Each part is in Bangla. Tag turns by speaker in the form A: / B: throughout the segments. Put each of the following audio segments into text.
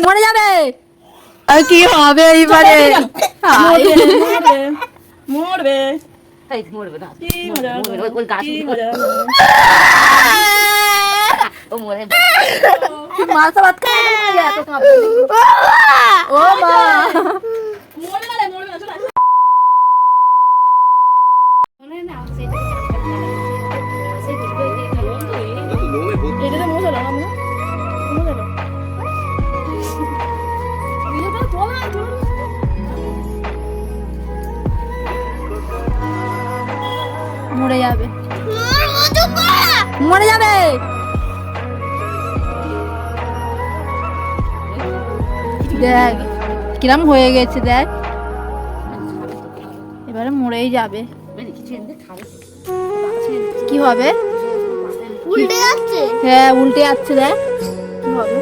A: মরে যাবে আর কি হবে এইবারে হায়।
B: মরবে
C: এই মরবে না
B: কি মজা
C: মরবে না, ওই- ওই গাছ
B: কি মজা
C: ও মরে
A: মাথা ভাত খাই এত কাঁপছে। ও মা মরে যাবে। মরে যাবে। দেখ কিরম হয়ে গেছে দেখ। এবারে মরেই যাবে। কি হবে?
D: উল্টে যাচ্ছে।
A: হ্যাঁ উল্টে যাচ্ছে দেখ। কি হবে?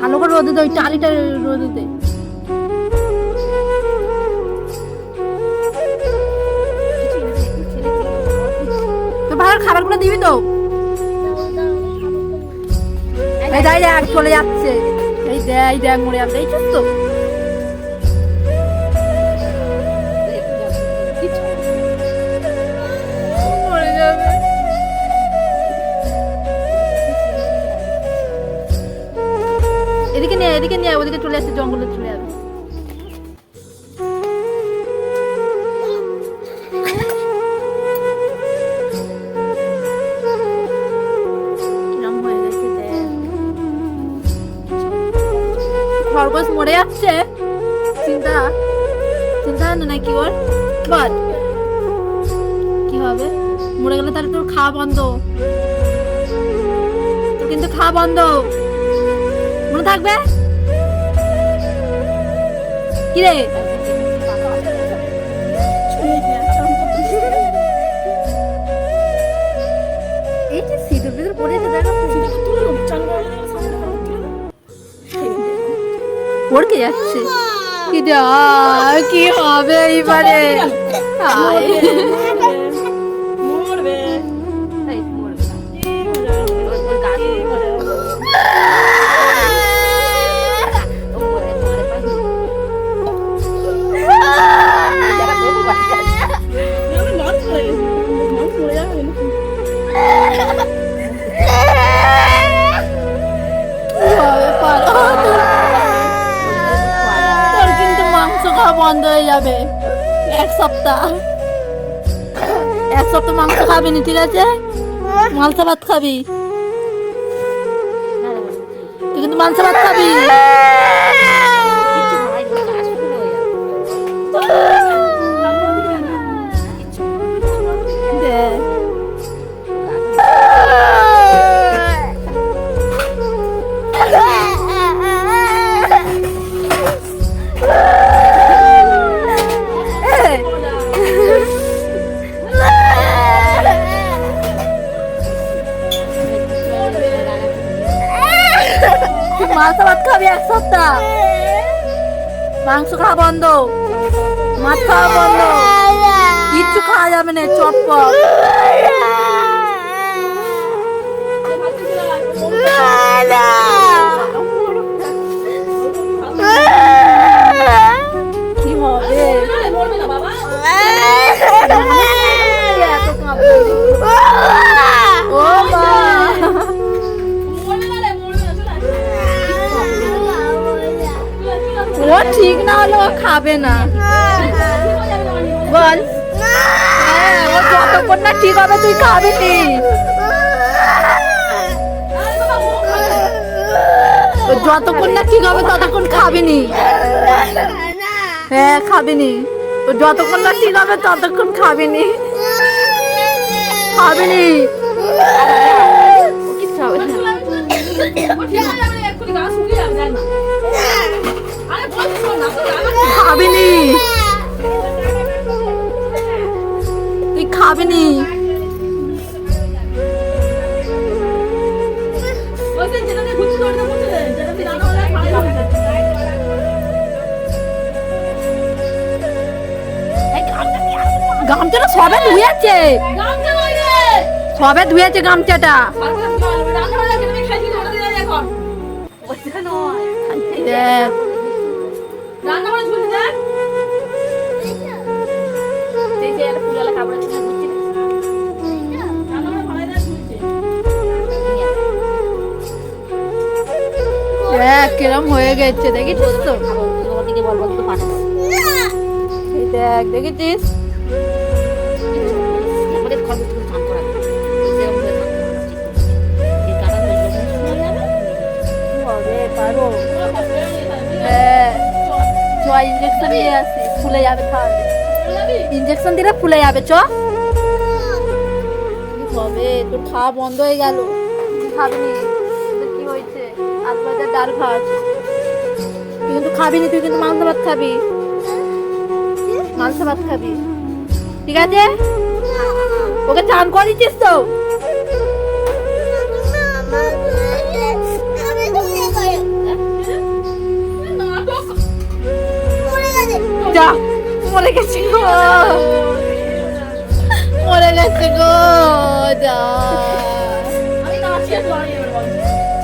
A: ভালো করে রোদে দে ওই টালিটা রোদে দে। খাবারগুলো দিবি তো? এই দেখ চলে যাচ্ছে। এই দেখ এই দেখ, মরে যাবে দেখছিস তো? এদিকে নিয়ে এদিকে নিয়ে, ওদিকে চলে যাচ্ছে জঙ্গলে চলে মরে যাচ্ছে চিন্তা চিন্তা না নাকি ওর? বল। কি হবে? মরে গেলে তাহলে তোর খাওয়া বন্ধ। তোর কিন্তু খাওয়া বন্ধ। মনে থাকবে? কি রে? এই যে সিঁদুর বিদুর পড়েছে দেখো পড়কে যাচ্ছে। কি হবে এইবারে? বন্ধ হয়ে যাবে। এক সপ্তাহ। এক সপ্তাহ মাংস খাবি না ঠিক আছে? মাংস ভাত খাবি। তুই কিন্তু মাংস ভাত খাবি। এক সপ্তাহ মাংস খাওয়া বন্ধ। মাছ খাওয়া বন্ধ। কিচ্ছু খাওয়া যাবে না চটপট। কি ও খাবে না। বল। হ্যাঁ, ও যতক্ষণ না ঠিক হবে তুই খাবি নি। ও যতক্ষণ না ঠিক হবে ততক্ষণ খাবি নি। হ্যাঁ খাবি নি। ও যতক্ষণ না ঠিক হবে ততক্ষণ খাবি নি। খাবি নি।
C: কিচ্ছু হবে না।
A: খাবি নি তুই খাবি নি। গামছাটা সবে ধুয়েছে সবে ধুয়েছে গামছাটা। দেখ
B: দেখ,
A: কিরম হয়ে গেছে, দেখেছিস তো? দেখ, দেখেছিস? ইঞ্জেকশন ফুলে যাবে ইঞ্জেকশন দিলে ফুলে যাবে, চ। হবে, তোর খাওয়া বন্ধ হয়ে গেল। খাবি ডাল ভাত তুই কিন্তু খাবি না, তুই কিন্তু মাংস ভাত খাবি। মাংস ভাত খাবি। ঠিক আছে? ওকে চান করে দিচ্ছিস তো? যা, মরে গেছে গো। মরে গেছে গো, যা।